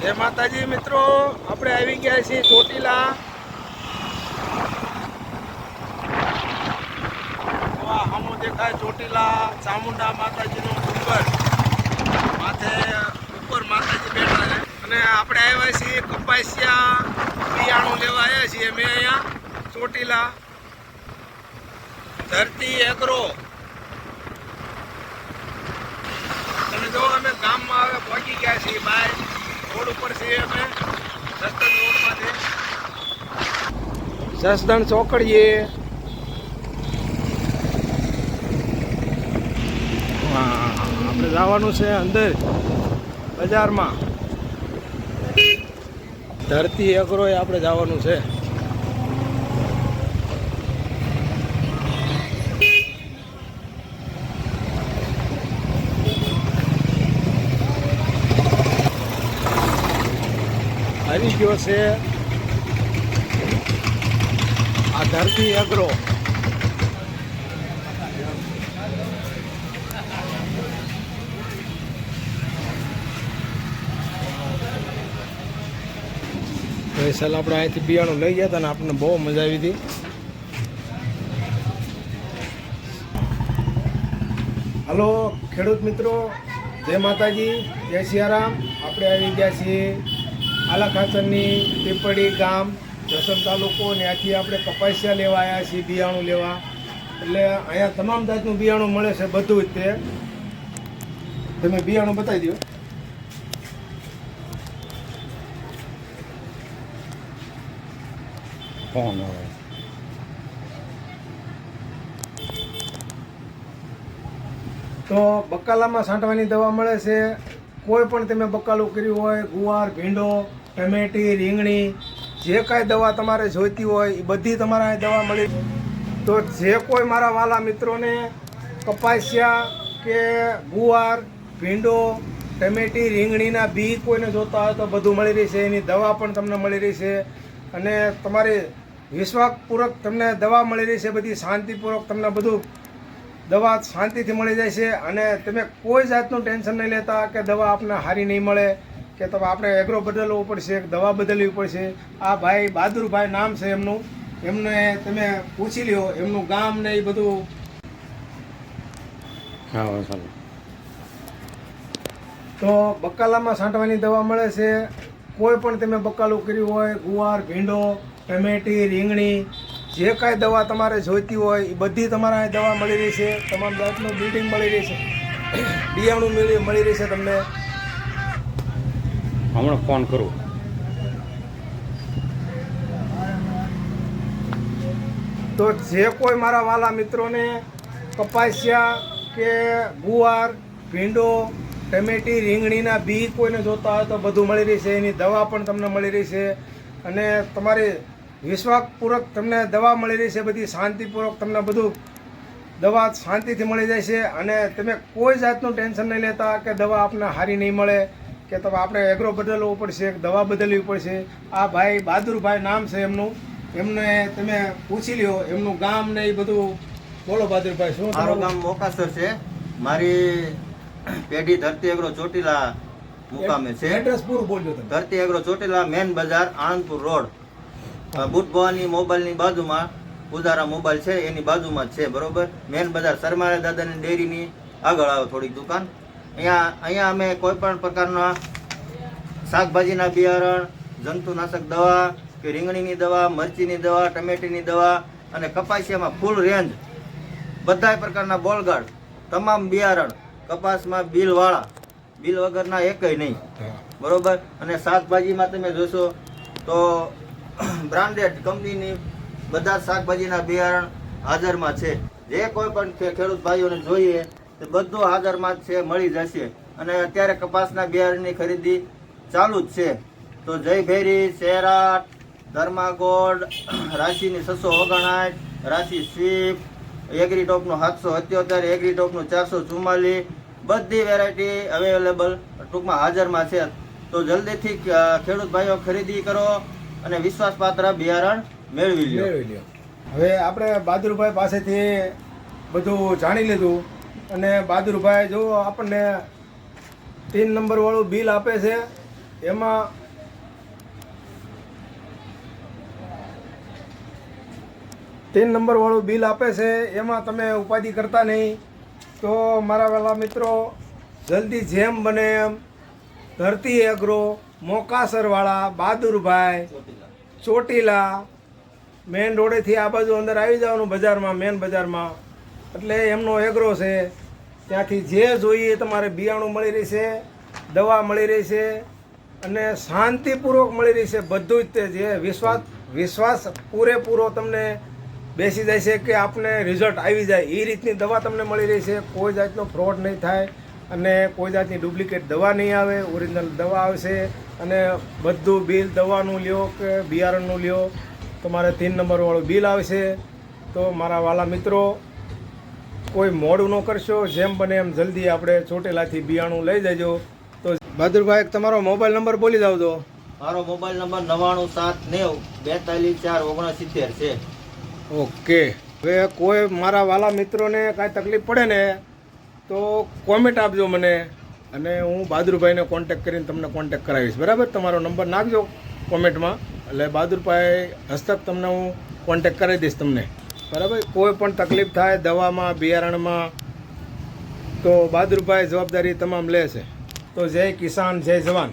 જય માતાજી, મિત્રો. આપણે આવી ગયા છીએ ચોટીલા. આમો દેખાય ચોટીલા ચામુંડા માતાજીનું ડુંગર માથે ઉપર માતાજી બેઠા છે. અને આપણે આવ્યા છીએ કપાસિયા બિયાણું લેવા આવ્યા છીએ મેં અહીંયા ચોટીલા. ધરતી એગ્રો. અને જો અમે ગામમાં હવે પહોંચી ગયા છીએ બહાર રોડ ઉપર છીએ અમે. રોડમાંથી. જસદણ ચોકડીએ. હા આપણે જવાનું છે અંદર બજારમાં. ધરતી અગ્રોએ આપણે જવાનું છે. આવી ગયો છે. આ ધરતી અગ્રો સાલ આપણે અહીંથી બિયાણું લઈ ગયા હતા ને આપણને બહુ મજા આવી હતી. હલો, ખેડૂત મિત્રો. જય માતાજી, જય સિયારામ. આપણે આવી ગયા છીએ આલા ખાચરની પીપળી ગામ જસમ તાલુકો ત્યાંથી આપણે કપાસિયા લેવા આવ્યા છીએ બિયાણું લેવા. એટલે અહીંયા તમામ જાતનું બિયાણું મળે છે બધું જ તે. તમે બિયાણું બતાવી દો ફોન આવે? તો બકાલામાં છાંટવાની દવા મળે છે. કોઈ પણ તમે બકાલું કર્યું હોય ગુવાર ભીંડો ટમેટી રીંગણી, જે કાંઈ દવા તમારે જોઈતી હોય, એ બધી તમારે દવા મળી તો જે કોઈ મારા વાલા મિત્રોને કપાસિયા કે ગુવાર, ભીંડો, ટમેટી, રીંગણીના બી કોઈને જોતા હોય તો બધું મળી રહેશે એની દવા પણ તમને મળી રહેશે અને તમારી વિશ્વાસપૂર્વક તમને દવા મળી રહેશે બધી શાંતિપૂર્વક તમને બધું દવા શાંતિથી મળી જાય છે. અને તમે કોઈ જાતનું ટેન્શન નહીં લેતા કે દવા આપને સારી નહીં મળે. કે તમે આપણે એગ્રો બદલવો પડશે દવા બદલવી પડશે. આ ભાઈ બહાદુરભાઈ નામ છે એમનું. એમને તમે પૂછી લ્યો એમનું ગામ ને એ બધું. તો બકાલામાં છાંટવાની દવા મળે છે. કોઈ પણ તમે બકાલું કર્યું હોય ગુવાર ભીંડો ટમેટી રીંગણી જે કાંઈ દવા તમારે જોઈતી હોય એ બધી તમારે દવા મળી રહી છે. તમામ જાતનું બિલ્ડિંગ મળી રહી છે. બિયાણું મળી રહી છે તમને. હમણાં ફોન કરું. તો જે કોઈ મારા વાલા મિત્રોને કપાસિયા કે ગુવાર, ભીંડો, ટમેટી, રીંગણીના બી કોઈને જોતા હોય તો બધું મળી રહેશે. એની દવા પણ તમને મળી રહેશે. અને તમારી વિશ્વાસપૂર્વક તમને દવા મળી રહેશે, બધી શાંતિપૂર્વક તમને બધું દવા શાંતિથી મળી જાય છે અને તમે કોઈ જાતનું ટેન્શન નહીં લેતા કે દવા આપને સારી નહીં મળે. કે તમે આપણે એગ્રો બદલવો પડશે દવા બદલવી પડશે. આ ભાઈ બહાદુરભાઈ નામ છે એમનું. એમને તમે પૂછી લ્યો એમનું ગામ ને એ બધું. બોલો બહાદુરભાઈ શું મારું ગામ મોકાસર છે. મારી પેઢી ધરતી એગ્રો ચોટીલા મુકામે છે. એડ્રેસ પૂરું બોલજો તમે. ધરતી એગ્રો ચોટીલા મેન બજાર આણંદપુર રોડ. બુટ ભવાની મોબાઈલની બાજુમાં ઉદારા મોબાઈલ છે એની બાજુમાં છે બરોબર? મેન બજાર સરમાળા દાદાની ડેરીની આગળ આવે થોડીક દુકાન. અહીંયા અહીંયા અમે કોઈ પણ પ્રકારના શાકભાજીના બિયારણ, જંતુનાશક દવા કે રીંગણીની દવા, મરચીની દવા, ટમેટીની દવા અને કપાસિયામાં ફૂલ રેન્જ બધા પ્રકારના બોલગાડ, તમામ બિયારણ, કપાસમાં બિલવાળા, બિલ વગરના એકય નહીં. બરોબર? અને શાકભાજીમાં તમે જોશો તો બ્રાન્ડેડ કંપનીની બધા શાકભાજીના બિયારણ હાજરમાં છે. જે કોઈ પણ ખેડૂત ભાઈઓને જોઈએ તે બધું હાજરમાં જ છે, મળી જશે. અને અત્યારે કપાસના બિયારણની ખરીદી ચાલુ જ છે. તો જય ભેરી શેરાટ ધર્માગોલ્ડ રાશિની છસો ઓગણાઠ રાશિ સ્વીપ એગ્રી ટોપનું સાતસો અત્યોતેર એગ્રી ટોપનું ચારસો ચુમ્માલીસ બધી વેરાયટી અવેલેબલ ટૂંકમાં હાજરમાં છે. તો જલ્દીથી ખેડૂત ભાઈઓ ખરીદી કરો અને વિશ્વાસપાત્ર બિયારણ મેળવી લો હવે આપણે બહાદુરભાઈ પાસેથી બધું જાણી લીધું. અને બહાદુરભાઈ, જો આપણને તીન નંબરવાળું બિલ આપે છે, એમાં તીન નંબરવાળું બિલ આપે છે, એમાં તમે ઉપાધિ કરતા નહીં. તો મારા વહેલા મિત્રો, જલ્દી જેમ બને એમ ધરતી એગ્રો મોકાસરવાળા, બહાદુરભાઈ, ચોટીલા, મેન રોડેથી આ બાજુ અંદર આવી જવાનું બજારમાં, મેન બજારમાં. એટલે એમનો એગ્રો છે. ત્યાંથી જે જોઈએ તમારે બિયાણું મળી રહેશે દવા મળી રહેશે અને શાંતિપૂર્વક મળી રહેશે બધું જ તે જે વિશ્વાસ વિશ્વાસ પૂરેપૂરો તમને બેસી જાય છે કે આપને રિઝલ્ટ આવી જાય. એ રીતની દવા તમને મળી રહેશે કોઈ જાતનો ફ્રોડ નહીં થાય અને કોઈ જાતની ડુપ્લિકેટ દવા નહીં આવે. ઓરિજિનલ દવા આવશે અને બધું બિલ દવાનું લ્યો કે બિયારણનું લ્યો. તમારે તીન નંબરવાળું બિલ આવશે. તો મારા વાલા મિત્રો કોઈ મોડું ન કરશો જેમ બને એમ જલ્દી આપણે ચોટેલાથી બિયાણું લઈ જજો. તો બહાદુરભાઈ એક તમારો મોબાઈલ નંબર બોલી દઉં તો. મારો મોબાઈલ નંબર નવ્વાણું સાત નેવ બેતાલીસ ચાર ઓગણસિત્તેર છે. ઓકે. હવે કોઈ મારા વાલા મિત્રોને કાંઈ તકલીફ પડે ને તો કોમેન્ટ આપજો મને. અને હું બહાદુરભાઈને કોન્ટેક કરીને તમને કોન્ટેક કરાવીશ. બરાબર? તમારો નંબર નાખજો કોમેન્ટમાં. એટલે બહાદુરભાઈ હસ્તક તમને હું કોન્ટેક કરાવી દઈશ તમને. બરાબર? કોઈ પણ તકલીફ થાય દવામાં, બિયારણમાં, તો બહાદુરભાઈ જવાબદારી તમામ લે છે. તો જય કિસાન, જય જવાન.